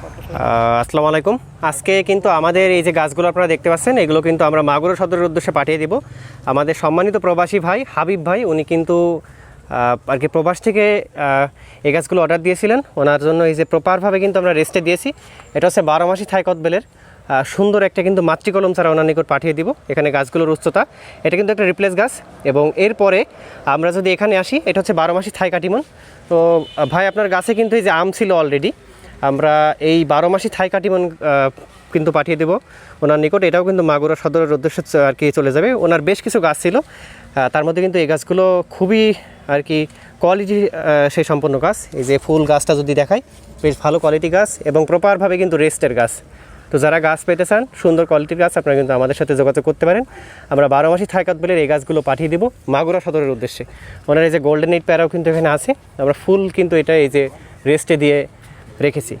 আসসালামু আলাইকুম। আজকে কিন্তু আমাদের এই যে গাছগুলো আপনারা দেখতে পাচ্ছেন, এগুলো কিন্তু আমরা মাগুরা সদরের উদ্দেশ্যে পাঠিয়ে দিব। আমাদের সম্মানিত প্রবাসী ভাই হাবিব ভাই, উনি কিন্তু আর কি প্রবাস থেকে এই গাছগুলো অর্ডার দিয়েছিলেন। ওনার জন্য এই যে প্রপারভাবে কিন্তু আমরা রেস্টে দিয়েছি। এটা হচ্ছে বারো মাসি থাইকত বেলের সুন্দর একটা কিন্তু মাতৃকলম ছাড়া ওনার নিকট পাঠিয়ে দিব এখানে গাছগুলোর উচ্চতা। এটা কিন্তু একটা রিপ্লেস গাছ এবং এরপরে আমরা যদি এখানে আসি, এটা হচ্ছে বারো মাসি থাই কাটিমন। তো, ভাই, আপনার গাছে কিন্তু এই যে আম ছিল অলরেডি আমরা এই বারো মাসি থাই কাটিমন কিন্তু পাঠিয়ে দেবো। ওনার নিকট এটাও কিন্তু মাগুরা সদরের উদ্দেশ্যে আর কি চলে যাবে। ওনার বেশ কিছু গাছ ছিল। তার মধ্যে কিন্তু এই গাছগুলো খুবই, আর কি কোয়ালিটি সেই সম্পন্ন গাছ। এই যে ফুল গাছটা যদি দেখাই, বেশ ভালো কোয়ালিটি গাছ এবং প্রপারভাবে কিন্তু রেস্টের গাছ। তো যারা গাছ পেতে চান, সুন্দর কোয়ালিটির গাছ, আপনারা কিন্তু আমাদের সাথে যোগাযোগ করতে পারেন। আমরা বারো মাসি থাইকাত বেলের এই গাছগুলো পাঠিয়ে দিব মাগুরা সদরের উদ্দেশ্যে। ওনার এই যে গোল্ডেন এইট প্যারাও কিন্তু এখানে আছে। আমরা ফুল কিন্তু এটা এই যে রেস্টে দিয়ে রেখেছি।